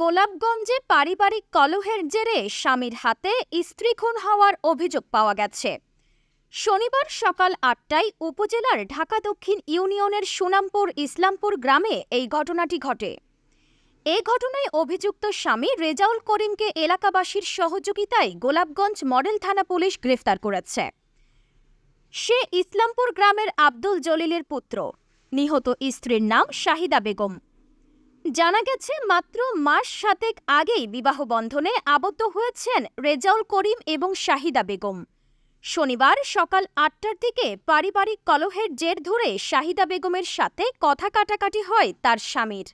গোলাপগঞ্জে পারিবারিক কলহের জেরে স্বামীর হাতে স্ত্রী খুন হওয়ার অভিযোগ পাওয়া গেছে। শনিবার সকাল আটটায় উপজেলার ঢাকা দক্ষিণ ইউনিয়নের সুনামপুর ইসলামপুর গ্রামে এই ঘটনাটি ঘটে। এ ঘটনায় অভিযুক্ত স্বামী রেজাউল করিমকে এলাকাবাসীর সহযোগিতায় গোলাপগঞ্জ মডেল থানা পুলিশ গ্রেফতার করেছে। সে ইসলামপুর গ্রামের আব্দুল জলিলের পুত্র। নিহত স্ত্রীর নাম শাহিদা বেগম। জানা গেছে, মাত্র মাস সাতেক আগেই বিবাহ বন্ধনে আবদ্ধ হয়েছেন রেজাউল করিম এবং শাহিদা বেগম। শনিবার সকাল আটটার দিকে পারিবারিক কলহের জের ধরে শাহিদা বেগমের সাথে কথা কাটাকাটি হয় তার স্বামীর।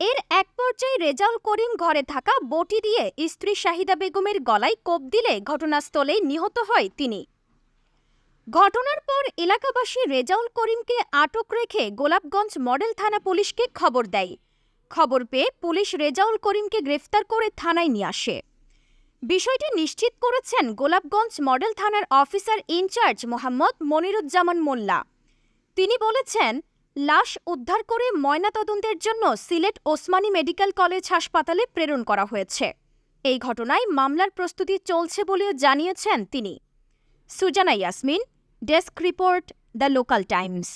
এর এক পর্যায়ে রেজাউল করিম ঘরে থাকা বটি দিয়ে স্ত্রী শাহিদা বেগমের গলায় কোপ দিলে ঘটনাস্থলে নিহত হয় তিনি। ঘটনার পর এলাকাবাসী রেজাউল করিমকে আটক রেখে গোলাপগঞ্জ মডেল থানা পুলিশকে খবর দেয়। খবর পেয়ে পুলিশ রেজাউল করিমকে গ্রেফতার করে থানায় নিয়ে আসে। বিষয়টি নিশ্চিত করেছেন গোলাপগঞ্জ মডেল থানার officer in charge Mohammad Moniruzzaman Molla. তিনি বলেছেন, লাশ উদ্ধার করে ময়নাতদন্তের জন্য সিলেট ওসমানী মেডিকেল কলেজ হাসপাতালে প্রেরণ করা হয়েছে। এই ঘটনায় মামলার প্রস্তুতি চলছে বলেও জানিয়েছেন তিনি। Sujana Yasmin, desk report the local times.